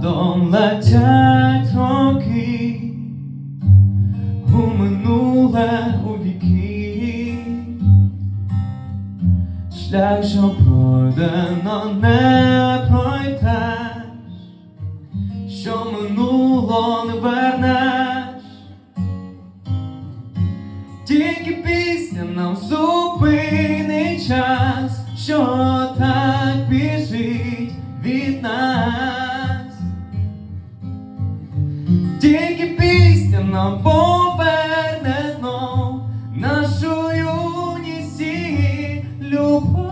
Задом летять роки у минуле у віки, шлях, що пройдено не пройдеш, що минуло не вернеш, тільки пісня нам зупинить час, що так біжить від нас. нам поверне знов нашу юність і любов.